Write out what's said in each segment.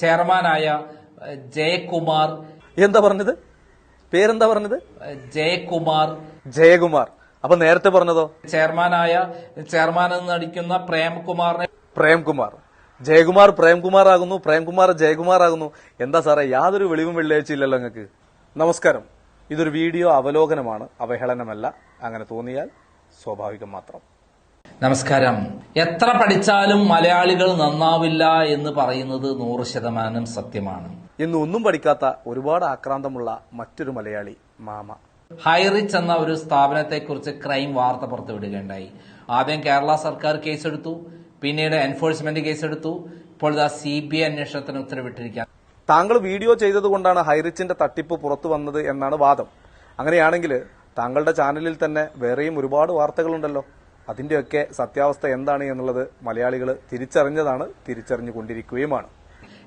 ചെയർമാനായ ജയകുമാർ. എന്താ പറഞ്ഞത്? പേരെന്താ പറഞ്ഞത്? ജയകുമാർ. ജയകുമാർ. അപ്പൊ നേരത്തെ പറഞ്ഞതോ? ചെയർമാനായ ചെയർമാൻ എന്ന് നടിക്കുന്ന പ്രേംകുമാറിനെ പ്രേംകുമാർ. ജയകുമാർ പ്രേംകുമാർ ആകുന്നു പ്രേംകുമാർ ജയകുമാർ ആകുന്നു. എന്താ സാറേ യാതൊരു വെളിവും വെള്ളിയാഴ്ച ഇല്ലല്ലോ നിങ്ങൾക്ക്. നമസ്കാരം. ഇതൊരു വീഡിയോ അവലോകനമാണ് അവഹേളനമല്ല. അങ്ങനെ തോന്നിയാൽ സ്വാഭാവികം മാത്രം. നമസ്കാരം. എത്ര പഠിച്ചാലും മലയാളികൾ നന്നാവില്ല എന്ന് പറയുന്നത് നൂറ് ശതമാനം സത്യമാണ്. ഇന്ന് ഒന്നും പഠിക്കാത്ത ഒരുപാട് ആക്രാന്തമുള്ള മറ്റൊരു മലയാളി മാമ. ഹൈറിച്ച് എന്ന ഒരു സ്ഥാപനത്തെക്കുറിച്ച് ക്രൈം വാർത്ത പുറത്തുവിടുകയുണ്ടായി. ആദ്യം കേരള സർക്കാർ കേസെടുത്തു പിന്നീട് എൻഫോഴ്സ്മെന്റ് കേസെടുത്തു. ഇപ്പോൾ ഇതാ സി ബി ഐ അന്വേഷണത്തിന് ഉത്തരവിട്ടിരിക്കുകയാണ്. താങ്കൾ വീഡിയോ ചെയ്തതുകൊണ്ടാണ് ഹൈറിച്ചിന്റെ തട്ടിപ്പ് പുറത്തു വന്നത് എന്നാണ് വാദം. അങ്ങനെയാണെങ്കിൽ താങ്കളുടെ ചാനലിൽ തന്നെ വേറെയും ഒരുപാട് വാർത്തകളുണ്ടല്ലോ. അതിന്റെയൊക്കെ സത്യാവസ്ഥ എന്താണ് എന്നുള്ളത് മലയാളികൾ തിരിച്ചറിഞ്ഞതാണ് തിരിച്ചറിഞ്ഞുകൊണ്ടിരിക്കുകയുമാണ്.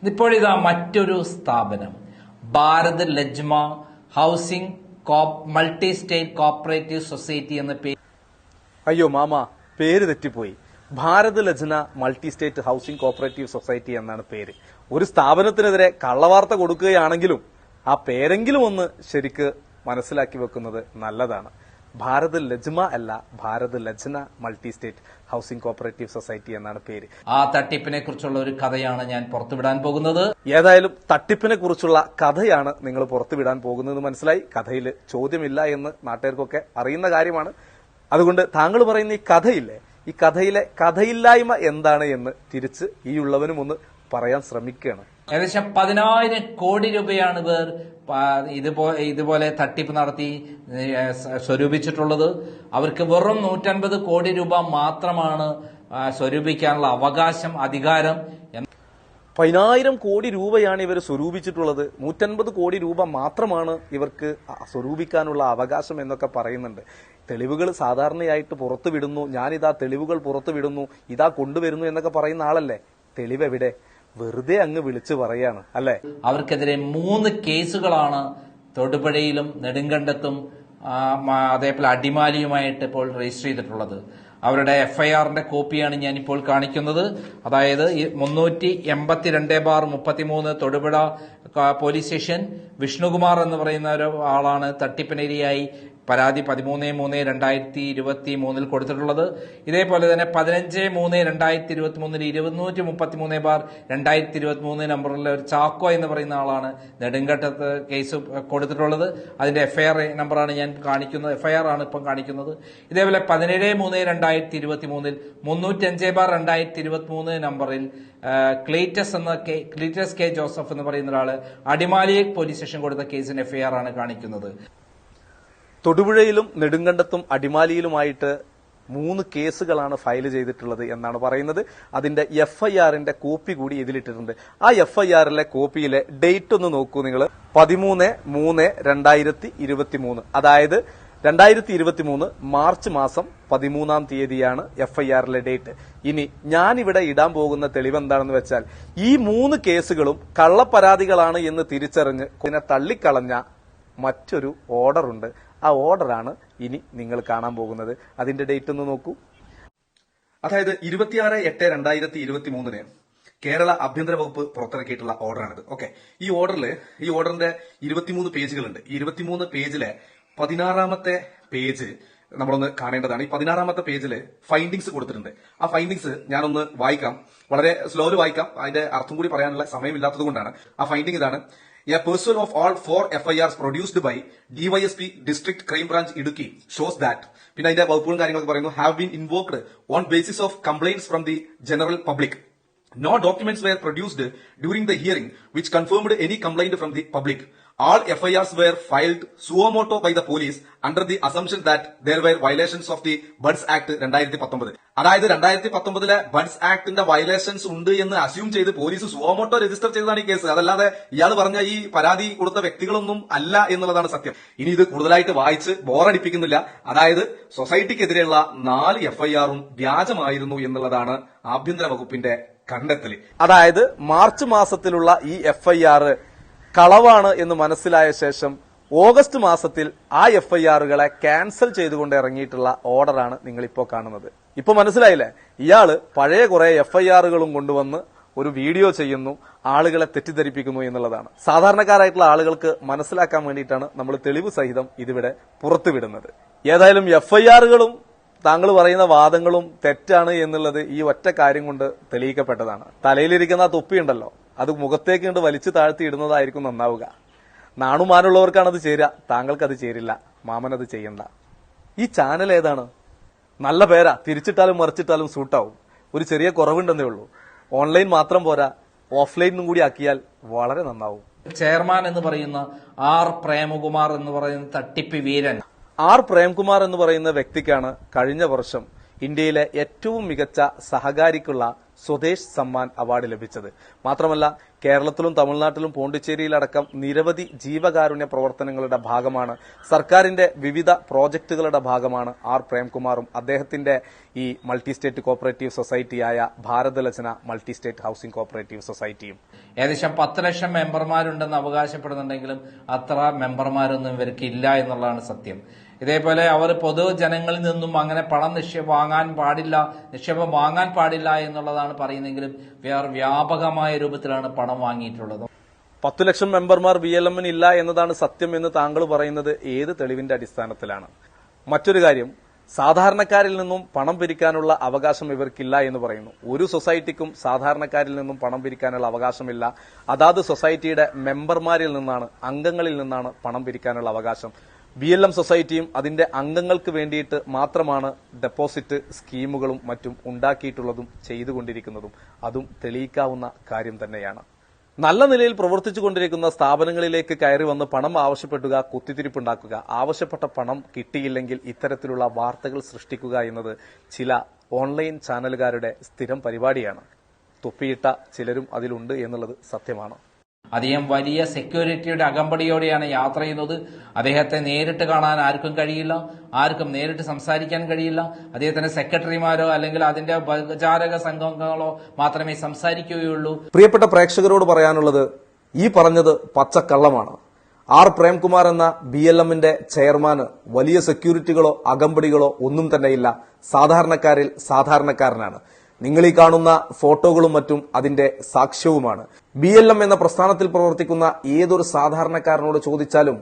ഇപ്പോഴിതാ മറ്റൊരു സ്ഥാപനം. Bharat Lajma housing multi state cooperative society എന്ന പേര് അയ്യോ മാമ പേര് തെറ്റിപ്പോയി. Bharat Lajna multi state housing cooperative society എന്നാണ് പേര്. ഒരു സ്ഥാപനത്തിനെതിരെ കള്ളവാർത്ത കൊടുക്കുകയാണെങ്കിലും ആ പേരെങ്കിലും ഒന്ന് ശരിക്ക് മനസ്സിലാക്കി വെക്കുന്നത് നല്ലതാണ്. ഭാരത് ലജ്മ അല്ല Bharat Lajna multi state housing cooperative society എന്നാണ് പേര്. ആ തട്ടിപ്പിനെ കുറിച്ചുള്ള ഒരു കഥയാണ് ഞാൻ പുറത്തുവിടാൻ പോകുന്നത്. ഏതായാലും തട്ടിപ്പിനെ കുറിച്ചുള്ള കഥയാണ് നിങ്ങൾ പുറത്തുവിടാൻ പോകുന്നത് മനസ്സിലായി. കഥയിൽ ചോദ്യമില്ല എന്ന് നാട്ടുകാർക്കൊക്കെ അറിയുന്ന കാര്യമാണ്. അതുകൊണ്ട് താങ്കൾ പറയുന്ന ഈ കഥയില്ലേ ഈ കഥയിലെ കഥയില്ലായ്മ എന്താണ് എന്ന് തിരിച്ച് ഈ ഉള്ളവനും ഒന്ന് പറയാൻ ശ്രമിക്കുകയാണ്. ഏകദേശം പതിനായിരം കോടി രൂപയാണ് ഇവർ പ- ഇതുപോലെ തട്ടിപ്പ് നടത്തി സ്വരൂപിച്ചിട്ടുള്ളത്. അവർക്ക് വെറും നൂറ്റൻപത് കോടി രൂപ മാത്രമാണ് സ്വരൂപിക്കാനുള്ള അവകാശം അധികാരം പതിനായിരം കോടി രൂപയാണ് ഇവർ സ്വരൂപിച്ചിട്ടുള്ളത്. നൂറ്റൻപത് കോടി രൂപ മാത്രമാണ് ഇവർക്ക് സ്വരൂപിക്കാനുള്ള അവകാശം എന്നൊക്കെ പറയുന്നുണ്ട്. തെളിവുകൾ സാധാരണയായിട്ട് പുറത്തു വിടുന്നു ഞാനിതാ തെളിവുകൾ പുറത്തു വിടുന്നു ഇതാ കൊണ്ടുവരുന്നു എന്നൊക്കെ പറയുന്ന ആളല്ലേ? തെളിവ് എവിടെ വെറുതെ അങ്ങ് വിളിച്ചു പറയാണ് അല്ലെ? അവർക്കെതിരെ മൂന്ന് കേസുകളാണ് തൊടുപുഴയിലും നെടുങ്കണ്ടത്തും അതേപോലെ അടിമാലിയുമായിട്ട് ഇപ്പോൾ രജിസ്റ്റർ ചെയ്തിട്ടുള്ളത്. അവരുടെ എഫ്ഐആറിന്റെ കോപ്പിയാണ് ഞാൻ ഇപ്പോൾ കാണിക്കുന്നത്. അതായത് മുന്നൂറ്റി എൺപത്തിരണ്ട് ബാർ മുപ്പത്തിമൂന്ന് തൊടുപുഴ പോലീസ് സ്റ്റേഷൻ വിഷ്ണുകുമാർ എന്ന് പറയുന്ന ഒരു ആളാണ് തട്ടിപ്പിനിരയായി പരാതി പതിമൂന്ന് മൂന്ന് രണ്ടായിരത്തി ഇരുപത്തി മൂന്നിൽ കൊടുത്തിട്ടുള്ളത്. ഇതേപോലെ തന്നെ പതിനഞ്ച് മൂന്ന് രണ്ടായിരത്തി ഇരുപത്തി മൂന്നിൽ ഇരുന്നൂറ്റി മുപ്പത്തി മൂന്ന് ബാർ രണ്ടായിരത്തി ഇരുപത്തി മൂന്ന് നമ്പറിലെ ഒരു ചാക്കോ എന്ന് പറയുന്ന ആളാണ് നെടുങ്കണ്ടത്ത് കേസ് കൊടുത്തിട്ടുള്ളത്. അതിന്റെ എഫ്ഐആർ നമ്പറാണ് ഞാൻ കാണിക്കുന്നത്. എഫ്ഐആർ ആണ് ഇപ്പം കാണിക്കുന്നത്. ഇതേപോലെ പതിനേഴ് മൂന്ന് രണ്ടായിരത്തി ഇരുപത്തി മൂന്നിൽ മുന്നൂറ്റഞ്ച് ബാർ രണ്ടായിരത്തി ഇരുപത്തി മൂന്ന് നമ്പറിൽ ക്ലീറ്റസ് എന്ന കെ ക്ലീറ്റസ് കെ ജോസഫ് എന്ന് പറയുന്ന ഒരാൾ അടിമാലി പോലീസ് സ്റ്റേഷൻ കൊടുത്ത കേസിന് എഫ്ഐആർ ആണ് കാണിക്കുന്നത്. തൊടുപുഴയിലും നെടുങ്കണ്ടത്തും അടിമാലിയിലുമായിട്ട് മൂന്ന് കേസുകളാണ് ഫയൽ ചെയ്തിട്ടുള്ളത് എന്നാണ് പറയുന്നത്. അതിന്റെ എഫ് ഐ ആറിന്റെ കോപ്പി കൂടി ഇതിലിട്ടിട്ടുണ്ട്. ആ എഫ് ഐ ആറിലെ കോപ്പിയിലെ ഡേറ്റ് ഒന്ന് നോക്കൂ നിങ്ങൾ പതിമൂന്ന് മൂന്ന് രണ്ടായിരത്തി ഇരുപത്തി മൂന്ന് അതായത് രണ്ടായിരത്തി ഇരുപത്തി മൂന്ന് മാർച്ച് മാസം പതിമൂന്നാം തീയതിയാണ് എഫ് ഐ ആറിലെ ഡേറ്റ്. ഇനി ഞാനിവിടെ ഇടാൻ പോകുന്ന തെളിവ് എന്താണെന്ന് വെച്ചാൽ ഈ മൂന്ന് കേസുകളും കള്ളപ്പരാതികളാണ് എന്ന് തിരിച്ചറിഞ്ഞ് ഇതിനെ തള്ളിക്കളഞ്ഞ മറ്റൊരു ഓർഡർ ഉണ്ട് ആ ഓർഡറാണ് ഇനി നിങ്ങൾ കാണാൻ പോകുന്നത്. അതിന്റെ ഡേറ്റ് ഒന്ന് നോക്കൂ. അതായത് ഇരുപത്തിയാറ് എട്ട് രണ്ടായിരത്തി ഇരുപത്തി മൂന്നിന് കേരള ആഭ്യന്തര വകുപ്പ് പുറത്തിറക്കിയിട്ടുള്ള ഓർഡറാണിത്. ഓക്കെ. ഈ ഓർഡറിൽ ഈ ഓർഡറിന്റെ ഇരുപത്തിമൂന്ന് പേജുകളുണ്ട്. ഈ ഇരുപത്തിമൂന്ന് പേജിലെ പതിനാറാമത്തെ പേജ് നമ്മളൊന്ന് കാണേണ്ടതാണ്. ഈ പതിനാറാമത്തെ പേജിൽ ഫൈൻഡിങ്സ് കൊടുത്തിട്ടുണ്ട്. ആ ഫൈൻഡിങ്സ് ഞാനൊന്ന് വായിക്കാം. വളരെ സ്ലോയിൽ വായിക്കാം. അതിന്റെ അർത്ഥം കൂടി പറയാനുള്ള സമയമില്ലാത്തത് കൊണ്ടാണ് ആ ഫൈൻഡിങ് ഇതാണ്. A person of all four F I Rs produced by DYSP district crime branch Idukki shows that പിന്നെ അതിന്റെ വകുപ്പുകളും കാര്യങ്ങളൊക്കെ പറയുന്നു have been invoked on basis of complaints from the general public no documents were produced during the hearing which confirmed any complaint from the public. All FIRs were filed suo moto by the police under the assumption that there were violations of the BUDS Act രണ്ടായിരത്തി പത്തൊമ്പത് അതായത് രണ്ടായിരത്തി പത്തൊമ്പതിലെ buds ആക്ടിന്റെ violations ഉണ്ട് എന്ന് assume ചെയ്ത് police suo motu register ചെയ്തതാണ് ഈ കേസ് അതല്ലാതെ ഇയാൾ പറഞ്ഞ ഈ പരാതി കൊടുത്ത വ്യക്തികളൊന്നും അല്ല എന്നുള്ളതാണ് സത്യം. ഇനി ഇത് കൂടുതലായിട്ട് വായിച്ച് ബോറടിപ്പിക്കുന്നില്ല. അതായത് സൊസൈറ്റിക്കെതിരെയുള്ള നാല് എഫ്ഐആറും വ്യാജമായിരുന്നു എന്നുള്ളതാണ് ആഭ്യന്തര വകുപ്പിന്റെ കണ്ടെത്തൽ അതായത് മാർച്ച് മാസത്തിലുള്ള ഈ എഫ്ഐആർ കളവാണ് എന്ന് മനസ്സിലായ ശേഷം ഓഗസ്റ്റ് മാസത്തിൽ ആ എഫ് ഐ ആറുകളെ ക്യാൻസൽ ചെയ്തുകൊണ്ട് ഇറങ്ങിയിട്ടുള്ള ഓർഡറാണ് നിങ്ങൾ ഇപ്പോൾ കാണുന്നത്. ഇപ്പൊ മനസ്സിലായില്ലേ? ഇയാൾ പഴയ കുറെ ആറുകളും കൊണ്ടുവന്ന് ഒരു വീഡിയോ ചെയ്യുന്നു ആളുകളെ തെറ്റിദ്ധരിപ്പിക്കുന്നു എന്നുള്ളതാണ്. സാധാരണക്കാരായിട്ടുള്ള ആളുകൾക്ക് മനസ്സിലാക്കാൻ വേണ്ടിയിട്ടാണ് നമ്മൾ തെളിവ് സഹിതം ഇതിവിടെ പുറത്തുവിടുന്നത്. ഏതായാലും എഫ് ഐ ആറുകളും താങ്കൾ പറയുന്ന വാദങ്ങളും തെറ്റാണ് എന്നുള്ളത് ഈ ഒറ്റ കാര്യം കൊണ്ട് തെളിയിക്കപ്പെട്ടതാണ്. തലയിലിരിക്കുന്ന ആ അത് മുഖത്തേക്ക് കണ്ട് വലിച്ചു താഴ്ത്തി ഇടുന്നതായിരിക്കും നന്നാവുക. നാണുമാനുള്ളവർക്കാണത് അത് ചേരുക. താങ്കൾക്ക് അത് ചേരില്ല. മാമൻ അത് ചെയ്യണ്ട. ഈ ചാനൽ ഏതാണ്? നല്ല പേരാ. തിരിച്ചിട്ടാലും മറിച്ചിട്ടാലും സൂട്ടാവും. ഒരു ചെറിയ കുറവുണ്ടെന്നേ ഉള്ളൂ. ഓൺലൈൻ മാത്രം പോരാ. ഓഫ്ലൈനും കൂടി ആക്കിയാൽ വളരെ നന്നാവും. ചെയർമാൻ എന്ന് പറയുന്ന ആർ പ്രേമകുമാർ എന്ന് പറയുന്ന തട്ടിപ്പ് വീരൻ. ആർ പ്രേംകുമാർ എന്ന് പറയുന്ന വ്യക്തിക്കാണ് കഴിഞ്ഞ വർഷം ഇന്ത്യയിലെ ഏറ്റവും മികച്ച സഹകാരിക്കുള്ള സ്വദേശ് സമ്മാൻ അവാർഡ് ലഭിച്ചത്. മാത്രമല്ല കേരളത്തിലും തമിഴ്നാട്ടിലും പോണ്ടിച്ചേരിയിലടക്കം നിരവധി ജീവകാരുണ്യ പ്രവർത്തനങ്ങളുടെ ഭാഗമാണ് സർക്കാരിന്റെ വിവിധ പ്രോജക്റ്റുകളുടെ ഭാഗമാണ് ആർ പ്രേംകുമാറും അദ്ദേഹത്തിന്റെ ഈ മൾട്ടി സ്റ്റേറ്റ് കോപ്പറേറ്റീവ് സൊസൈറ്റിയായ ഭാരതലചന മൾട്ടി സ്റ്റേറ്റ് ഹൌസിംഗ് കോപ്പറേറ്റീവ് സൊസൈറ്റിയും. ഏകദേശം പത്ത് ലക്ഷം മെമ്പർമാരുണ്ടെന്ന് അവകാശപ്പെടുന്നുണ്ടെങ്കിലും അത്ര മെമ്പർമാരൊന്നും ഇവർക്ക് ഇല്ല എന്നുള്ളതാണ് സത്യം. ഇതേപോലെ അവർ പൊതുജനങ്ങളിൽ നിന്നും അങ്ങനെ പണം നിക്ഷേപം വാങ്ങാൻ പാടില്ല നിക്ഷേപം വാങ്ങാൻ പാടില്ല എന്നുള്ളതാണ് പറയുന്നെങ്കിലും വേറെ വ്യാപകമായ രൂപത്തിലാണ് പണം വാങ്ങിയിട്ടുള്ളത്. പത്തു ലക്ഷം മെമ്പർമാർ ബി എൽ എമ്മിന് ഇല്ല എന്നതാണ് സത്യം എന്ന് താങ്കൾ പറയുന്നത് ഏത് തെളിവിന്റെ അടിസ്ഥാനത്തിലാണ്? മറ്റൊരു കാര്യം സാധാരണക്കാരിൽ നിന്നും പണം പിരിക്കാനുള്ള അവകാശം ഇവർക്കില്ല എന്ന് പറയുന്നു. ഒരു സൊസൈറ്റിക്കും സാധാരണക്കാരിൽ നിന്നും പണം പിരിക്കാനുള്ള അവകാശമില്ല. അതാത് സൊസൈറ്റിയുടെ മെമ്പർമാരിൽ നിന്നാണ് അംഗങ്ങളിൽ നിന്നാണ് പണം പിരിക്കാനുള്ള അവകാശം. ബി എൽ എം സൊസൈറ്റിയും അതിന്റെ അംഗങ്ങൾക്ക് വേണ്ടിയിട്ട് മാത്രമാണ് ഡെപ്പോസിറ്റ് സ്കീമുകളും മറ്റും ഉണ്ടാക്കിയിട്ടുള്ളതും ചെയ്തുകൊണ്ടിരിക്കുന്നതും. അതും തെളിയിക്കാവുന്ന കാര്യം തന്നെയാണ്. നല്ല നിലയിൽ പ്രവർത്തിച്ചു കൊണ്ടിരിക്കുന്ന സ്ഥാപനങ്ങളിലേക്ക് കയറി വന്ന് പണം ആവശ്യപ്പെടുക കുത്തിത്തിരിപ്പുണ്ടാക്കുക ആവശ്യപ്പെട്ട പണം കിട്ടിയില്ലെങ്കിൽ ഇത്തരത്തിലുള്ള വാർത്തകൾ സൃഷ്ടിക്കുക എന്നത് ചില ഓൺലൈൻ ചാനലുകാരുടെ സ്ഥിരം പരിപാടിയാണ്. തൊപ്പിയിട്ട ചിലരും അതിലുണ്ട് എന്നുള്ളത് സത്യമാണ്. അദ്ദേഹം വലിയ സെക്യൂരിറ്റിയുടെ അകമ്പടിയോടെയാണ് യാത്ര ചെയ്യുന്നത്. അദ്ദേഹത്തെ നേരിട്ട് കാണാൻ ആർക്കും കഴിയില്ല. ആർക്കും നേരിട്ട് സംസാരിക്കാൻ കഴിയില്ല. അദ്ദേഹത്തിന്റെ സെക്രട്ടറിമാരോ അല്ലെങ്കിൽ അതിന്റെ പ്രചാരക സംഘങ്ങളോ മാത്രമേ സംസാരിക്കുകയുള്ളൂ. പ്രിയപ്പെട്ട പ്രേക്ഷകരോട് പറയാനുള്ളത് ഈ പറഞ്ഞത് പച്ചക്കള്ളമാണ്. ആർ പ്രേംകുമാർ എന്ന ബി എൽ എമ്മിന്റെ ചെയർമാന് വലിയ സെക്യൂരിറ്റികളോ അകമ്പടികളോ ഒന്നും തന്നെയില്ല. സാധാരണക്കാരിൽ സാധാരണക്കാരനാണ്. നിങ്ങൾ ഈ കാണുന്ന ഫോട്ടോകളും മറ്റും അതിന്റെ സാക്ഷ്യവുമാണ്. ബി എൽ എം എന്ന പ്രസ്ഥാനത്തിൽ പ്രവർത്തിക്കുന്ന ഏതൊരു സാധാരണക്കാരനോട് ചോദിച്ചാലും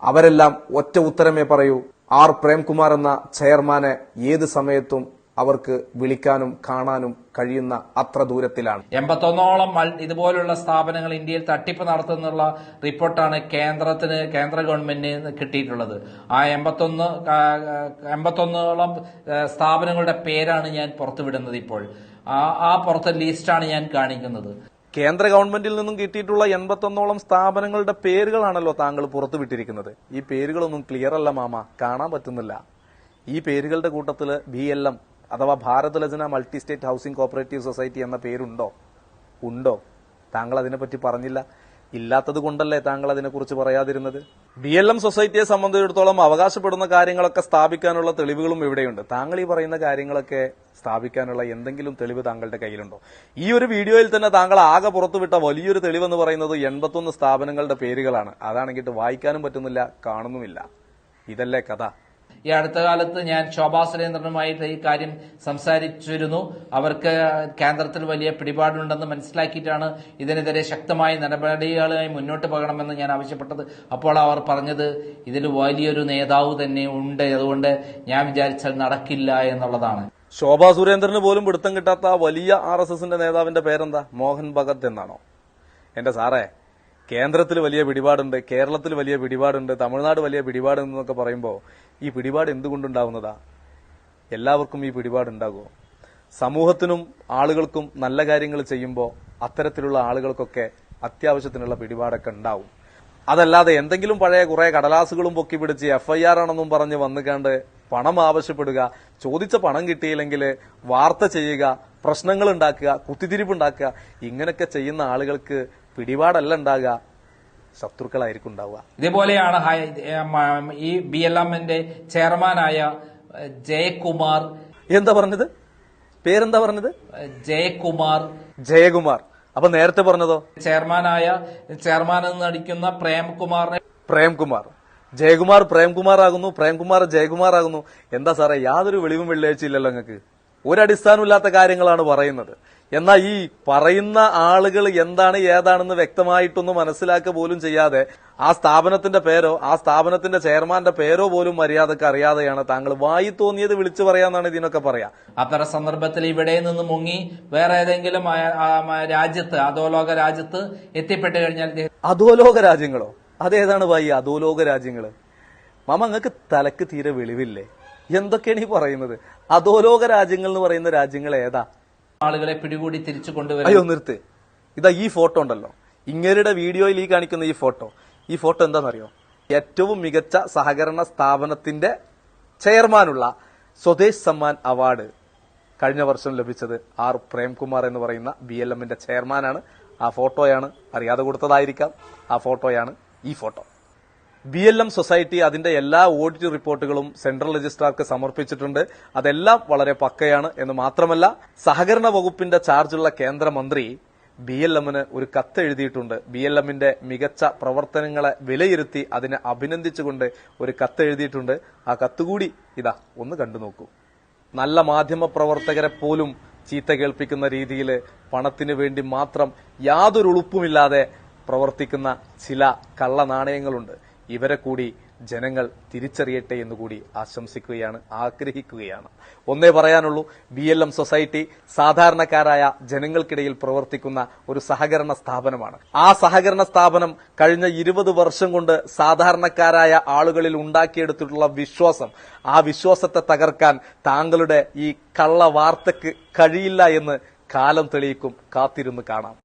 അവരെല്ലാം ഒറ്റ ഉത്തരമേ പറയൂ. ആർ പ്രേംകുമാർ എന്ന ചെയർമാനെ ഏത് സമയത്തും അവർക്ക് വിളിക്കാനും കാണാനും കഴിയുന്ന അത്ര ദൂരത്തിലാണ്. എൺപത്തൊന്നോളം ഇതുപോലുള്ള സ്ഥാപനങ്ങൾ ഇന്ത്യയിൽ തട്ടിപ്പ് നടത്തുന്നുള്ള റിപ്പോർട്ടാണ് കേന്ദ്രത്തിന് കേന്ദ്ര ഗവൺമെന്റിന് കിട്ടിയിട്ടുള്ളത്. ആ എൺപത്തൊന്ന് എൺപത്തൊന്നോളം സ്ഥാപനങ്ങളുടെ പേരാണ് ഞാൻ പുറത്തുവിടുന്നത് ഇപ്പോൾ. ആ പുറത്തെ ലിസ്റ്റാണ് ഞാൻ കാണിക്കുന്നത്. കേന്ദ്ര ഗവൺമെന്റിൽ നിന്നും കിട്ടിയിട്ടുള്ള എൺപത്തൊന്നോളം സ്ഥാപനങ്ങളുടെ പേരുകളാണല്ലോ താങ്കൾ പുറത്തുവിട്ടിരിക്കുന്നത്. ഈ പേരുകളൊന്നും ക്ലിയർ അല്ല മാമ. കാണാൻ പറ്റുന്നില്ല. ഈ പേരുകളുടെ കൂട്ടത്തിൽ ബി എൽ എം അഥവാ Bharat Lajana multi state housing cooperative society എന്ന പേരുണ്ടോ? ഉണ്ടോ? താങ്കൾ അതിനെപ്പറ്റി പറഞ്ഞില്ല. ഇല്ലാത്തത് കൊണ്ടല്ലേ താങ്കൾ അതിനെക്കുറിച്ച് പറയാതിരുന്നത്? ബി എൽ എം സൊസൈറ്റിയെ സംബന്ധിച്ചിടത്തോളം അവകാശപ്പെടുന്ന കാര്യങ്ങളൊക്കെ സ്ഥാപിക്കാനുള്ള തെളിവുകളും ഇവിടെയുണ്ട്. താങ്കൾ ഈ പറയുന്ന കാര്യങ്ങളൊക്കെ സ്ഥാപിക്കാനുള്ള എന്തെങ്കിലും തെളിവ് താങ്കളുടെ കയ്യിലുണ്ടോ? ഈ ഒരു വീഡിയോയിൽ തന്നെ താങ്കൾ ആകെ പുറത്തുവിട്ട വലിയൊരു തെളിവെന്ന് പറയുന്നത് എൺപത്തൊന്ന് സ്ഥാപനങ്ങളുടെ പേരുകളാണ്. അതാണെങ്കിൽ വായിക്കാനും പറ്റുന്നില്ല കാണുന്നുമില്ല. ഇതല്ലേ കഥ. ഈ അടുത്ത കാലത്ത് ഞാൻ ശോഭാ സുരേന്ദ്രനുമായിട്ട് ഈ കാര്യം സംസാരിച്ചിരുന്നു. അവർക്ക് കേന്ദ്രത്തിൽ വലിയ പിടിപാടുണ്ടെന്ന് മനസ്സിലാക്കിയിട്ടാണ് ഇതിനെതിരെ ശക്തമായ നടപടികളുമായി മുന്നോട്ട് പോകണമെന്ന് ഞാൻ ആവശ്യപ്പെട്ടത്. അപ്പോൾ അവർ പറഞ്ഞത് ഇതിൽ വലിയൊരു നേതാവ് തന്നെ ഉണ്ട്. അതുകൊണ്ട് ഞാൻ വിചാരിച്ചാൽ നടക്കില്ല എന്നുള്ളതാണ്. ശോഭാ സുരേന്ദ്രന് പോലും പിടുത്തം കിട്ടാത്ത വലിയ ആർ എസ് എസിന്റെ നേതാവിന്റെ പേരെന്താ? മോഹൻ ഭഗത് എന്നാണോ? എന്റെ സാറേ കേന്ദ്രത്തിൽ വലിയ പിടിപാടുണ്ട് കേരളത്തിൽ വലിയ പിടിപാടുണ്ട് തമിഴ്നാട് വലിയ പിടിപാടുണ്ടെന്നൊക്കെ പറയുമ്പോൾ ഈ പിടിപാട് എന്തുകൊണ്ടുണ്ടാവുന്നതാ? എല്ലാവർക്കും ഈ പിടിപാടുണ്ടാകുമോ സമൂഹത്തിനും ആളുകൾക്കും നല്ല കാര്യങ്ങൾ ചെയ്യുമ്പോൾ അത്തരത്തിലുള്ള ആളുകൾക്കൊക്കെ അത്യാവശ്യത്തിനുള്ള പിടിപാടൊക്കെ ഉണ്ടാവും. അതല്ലാതെ എന്തെങ്കിലും പഴയ കുറെ കടലാസുകളും പൊക്കി പിടിച്ച് എഫ്ഐആർ ആണെന്നും പറഞ്ഞ് വന്നുകാണ്ട് പണം ആവശ്യപ്പെടുക ചോദിച്ച പണം കിട്ടിയില്ലെങ്കിൽ വാർത്ത ചെയ്യുക പ്രശ്നങ്ങൾ ഉണ്ടാക്കുക കുത്തിത്തിരിപ്പുണ്ടാക്കുക ഇങ്ങനെയൊക്കെ ചെയ്യുന്ന ആളുകൾക്ക് പിടിപാടല്ല ഉണ്ടാകുക ശത്രുക്കളായിരിക്കും ഉണ്ടാവുക ഇതേപോലെയാണ് ഈ ബി എൽ എമ്മിന്റെ ചെയർമാനായ ജയകുമാർ. എന്താ പറഞ്ഞത്? പേരെന്താ പറഞ്ഞത്? ജയകുമാർ. ജയകുമാർ. അപ്പൊ നേരത്തെ പറഞ്ഞതോ? ചെയർമാനായ ചെയർമാൻ എന്ന് നടിക്കുന്ന പ്രേംകുമാറിനെ പ്രേംകുമാർ. ജയകുമാർ പ്രേംകുമാർ ആകുന്നു പ്രേംകുമാർ ജയകുമാർ ആകുന്നു എന്താ സാറേ യാതൊരു വെളിവും വെള്ളിയാഴ്ച ഇല്ലല്ലോ നിങ്ങൾക്ക്. ഒരടിസ്ഥാനമില്ലാത്ത കാര്യങ്ങളാണ് പറയുന്നത്. എന്നാൽ ഈ പറയുന്ന ആളുകൾ എന്താണ് ഏതാണെന്ന് വ്യക്തമായിട്ടൊന്നും മനസ്സിലാക്കുക പോലും ചെയ്യാതെ ആ സ്ഥാപനത്തിന്റെ പേരോ ആ സ്ഥാപനത്തിന്റെ ചെയർമാന്റെ പേരോ പോലും മര്യാദയ്ക്ക് അറിയാതെയാണ് താങ്കൾ വായി തോന്നിയത് വിളിച്ചു പറയാന്നാണ് ഇതിനൊക്കെ പറയാ. അത്തരം സന്ദർഭത്തിൽ ഇവിടെ നിന്ന് മുങ്ങി വേറെ ഏതെങ്കിലും രാജ്യത്ത് അധോലോക രാജ്യത്ത് എത്തിപ്പെട്ട് കഴിഞ്ഞാൽ അധോലോക രാജ്യങ്ങളോ? അതേതാണ് വായി അധോലോക രാജ്യങ്ങൾ? മാമ നിങ്ങൾക്ക് തലക്ക് തീരെ വെളിവില്ലേ? എന്തൊക്കെയാണ് ഈ പറയുന്നത്? അധോലോക രാജ്യങ്ങൾ എന്ന് പറയുന്ന രാജ്യങ്ങൾ ഏതാ? ആളുകളെ പിടികൂടി തിരിച്ചു കൊണ്ടുവരും അയ്യോ നിർത്ത്. ഇതാ ഈ ഫോട്ടോ ഉണ്ടല്ലോ. ഇങ്ങേരുടെ വീഡിയോയിൽ ഈ കാണിക്കുന്ന ഈ ഫോട്ടോ. ഈ ഫോട്ടോ എന്താണെന്നറിയോ? ഏറ്റവും മികച്ച സഹകരണ സ്ഥാപനത്തിന്റെ ചെയർമാനുള്ള സ്വദേശ് സമ്മാൻ അവാർഡ് കഴിഞ്ഞ വർഷം ലഭിച്ചത് ആർ പ്രേംകുമാർ എന്ന് പറയുന്ന ബി എൽ എമ്മിന്റെ ചെയർമാനാണ്. ആ ഫോട്ടോയാണ് അറിയാതെ കൊടുത്തതായിരിക്കാം. ആ ഫോട്ടോയാണ് ഈ photo. B L M society അതിന്റെ എല്ലാ ഓഡിറ്റ് റിപ്പോർട്ടുകളും സെൻട്രൽ രജിസ്ട്രാർക്ക് സമർപ്പിച്ചിട്ടുണ്ട്. അതെല്ലാം വളരെ പക്കയാണ് എന്ന് മാത്രമല്ല സഹകരണ വകുപ്പിന്റെ ചാർജുള്ള കേന്ദ്രമന്ത്രി ബി എൽ എമ്മിന് ഒരു കത്ത് എഴുതിയിട്ടുണ്ട്. ബി എൽ എമ്മിന്റെ മികച്ച പ്രവർത്തനങ്ങളെ വിലയിരുത്തി അതിനെ അഭിനന്ദിച്ചുകൊണ്ട് ഒരു കത്ത് എഴുതിയിട്ടുണ്ട്. ആ കത്തുകൂടി ഇതാ ഒന്ന് കണ്ടു നോക്കൂ. നല്ല മാധ്യമ പ്രവർത്തകരെ പോലും ചീത്ത കേൾപ്പിക്കുന്ന രീതിയിൽ പണത്തിന് വേണ്ടി മാത്രം യാതൊരു ഉളുപ്പുമില്ലാതെ പ്രവർത്തിക്കുന്ന ചില കള്ള നാണയങ്ങളുണ്ട് ഇവരെ കൂടി ജനങ്ങൾ തിരിച്ചറിയട്ടെ എന്ന് കൂടി ആശംസിക്കുകയാണ് ആഗ്രഹിക്കുകയാണ്. ഒന്നേ പറയാനുള്ളൂ ബി എൽ എം സൊസൈറ്റി സാധാരണക്കാരായ ജനങ്ങൾക്കിടയിൽ പ്രവർത്തിക്കുന്ന ഒരു സഹകരണ സ്ഥാപനമാണ്. ആ സഹകരണ സ്ഥാപനം കഴിഞ്ഞ ഇരുപത് വർഷം കൊണ്ട് സാധാരണക്കാരായ ആളുകളിൽ ഉണ്ടാക്കിയെടുത്തിട്ടുള്ള വിശ്വാസം ആ വിശ്വാസത്തെ തകർക്കാൻ താങ്കളുടെ ഈ കള്ള വാർത്തക്ക് കഴിയില്ല എന്ന് കാലം തെളിയിക്കും. കാത്തിരുന്ന് കാണാം.